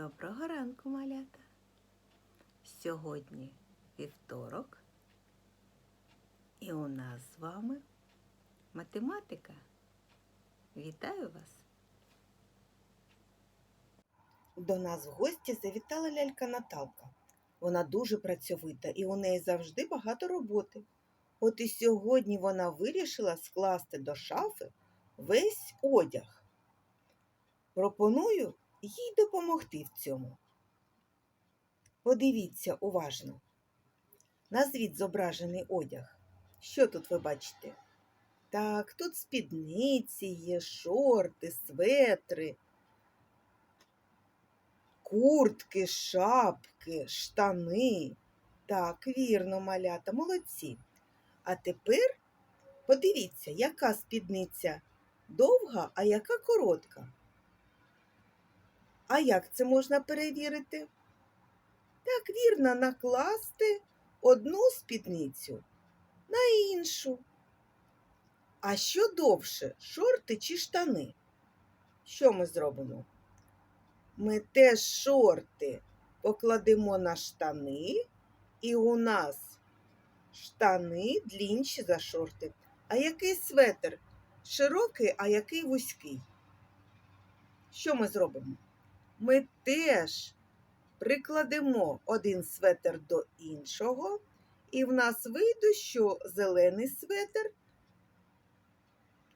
Доброго ранку, малята. Сьогодні вівторок, і у нас з вами математика. Вітаю вас! До нас в гості завітала лялька Наталка. Вона дуже працьовита і у неї завжди багато роботи. От і сьогодні вона вирішила скласти до шафи весь одяг. Пропоную їй допомогти в цьому. Подивіться уважно. Назвіть зображений одяг. Що тут ви бачите? Так, тут спідниці є, шорти, светри, куртки, шапки, штани. Так, вірно, малята, молодці. А тепер подивіться, яка спідниця довга, а яка коротка. А як це можна перевірити? Так, вірно, накласти одну спідницю на іншу. А що довше, шорти чи штани? Що ми зробимо? Ми теж шорти покладемо на штани, і у нас штани длінші за шорти. А який светр? Широкий, а який вузький? Що ми зробимо? Ми теж прикладемо один светр до іншого, і в нас вийде, що зелений светр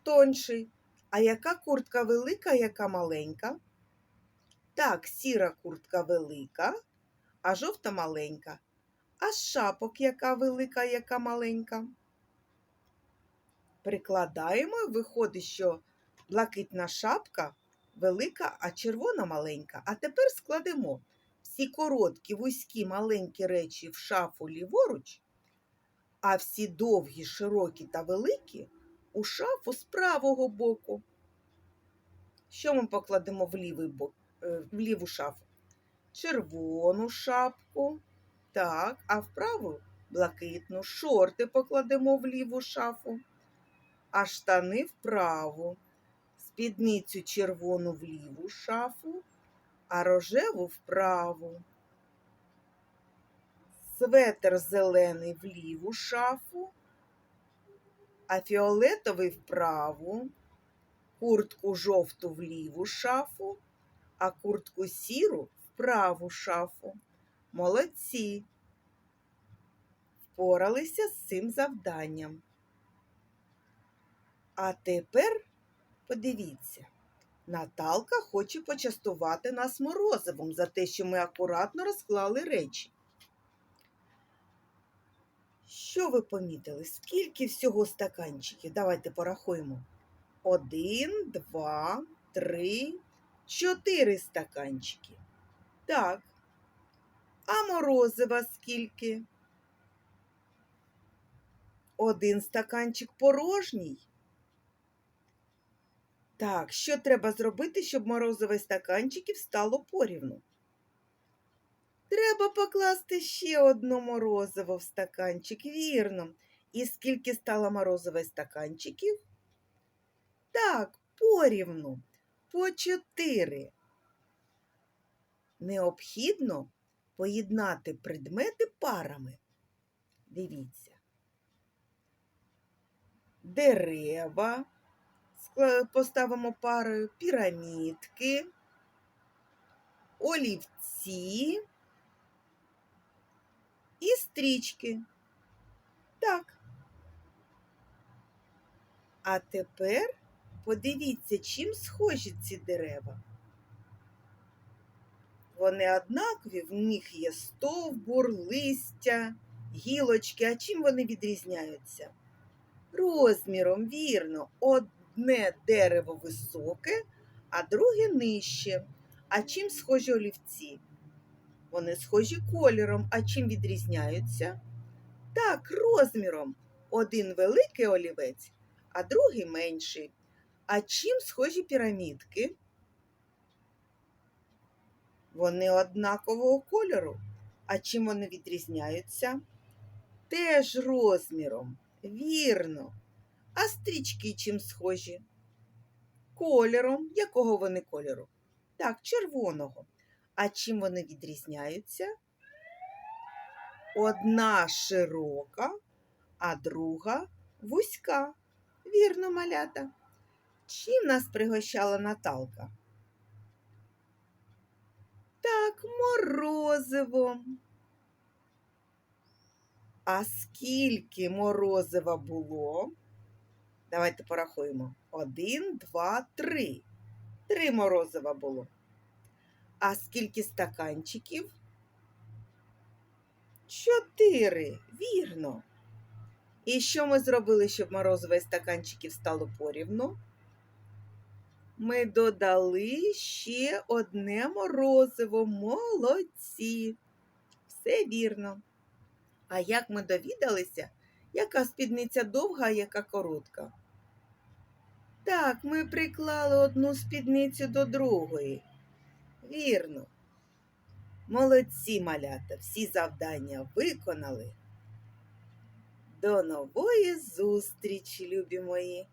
тонший. А яка куртка велика, яка маленька? Так, сіра куртка велика, а жовта маленька. А шапок яка велика, яка маленька? Прикладаємо виходить, що блакитна шапка велика, а червона маленька. А тепер складемо всі короткі, вузькі, маленькі речі в шафу ліворуч, а всі довгі, широкі та великі у шафу з правого боку. Що ми покладемо в лівий бок? е, в ліву шафу. Червону шапку, так, а вправу блакитну. Шорти покладемо в ліву шафу, а штани вправу. Спідницю червону в ліву шафу, а рожеву вправу. Светр зелений в ліву шафу, а фіолетовий вправу, куртку жовту в ліву шафу, а куртку сіру в праву шафу. Молодці. Впоралися з цим завданням. А тепер подивіться, Наталка хоче почастувати нас морозивом за те, що ми акуратно розклали речі. Що ви помітили? Скільки всього стаканчиків? Давайте порахуємо. Один, два, три, чотири стаканчики. Так. А морозива скільки? Один стаканчик порожній. Так, що треба зробити, щоб морозивих стаканчиків стало порівну? Треба покласти ще одну морозиво в стаканчик, вірно. І скільки стало морозивих стаканчиків? Так, порівну по чотири. Необхідно поєднати предмети парами. Дивіться. Дерева поставимо парою, пірамідки, олівці і стрічки. Так. А тепер Подивіться, чим схожі ці дерева. Вони однакові, в них є стовбур, листя, гілочки. А чим вони відрізняються? Розміром, вірно, одне дерево високе, а друге нижче. А чим схожі олівці? Вони схожі кольором, а чим відрізняються? Так, розміром. Один великий олівець, а другий менший. А чим схожі пірамідки? Вони однакового кольору. А чим вони відрізняються? Теж розміром. Вірно. А стрічки чим схожі? Кольором. Якого вони кольору? Так, червоного. А чим вони відрізняються? Одна широка, а друга вузька. Вірно, малята. Чим нас пригощала Наталка? Так, морозивом. А скільки морозива було? Давайте порахуємо. Один, два, три. Три морозива було. А скільки стаканчиків? Чотири. Вірно. І що ми зробили, щоб морозива і стаканчиків стало порівну? Ми додали ще одне морозиво. Молодці. Все вірно. А як ми довідалися, яка спідниця довга, а яка коротка? Так, ми приклали одну спідницю до другої. Вірно. Молодці малята, всі завдання виконали. До нової зустрічі, любі мої!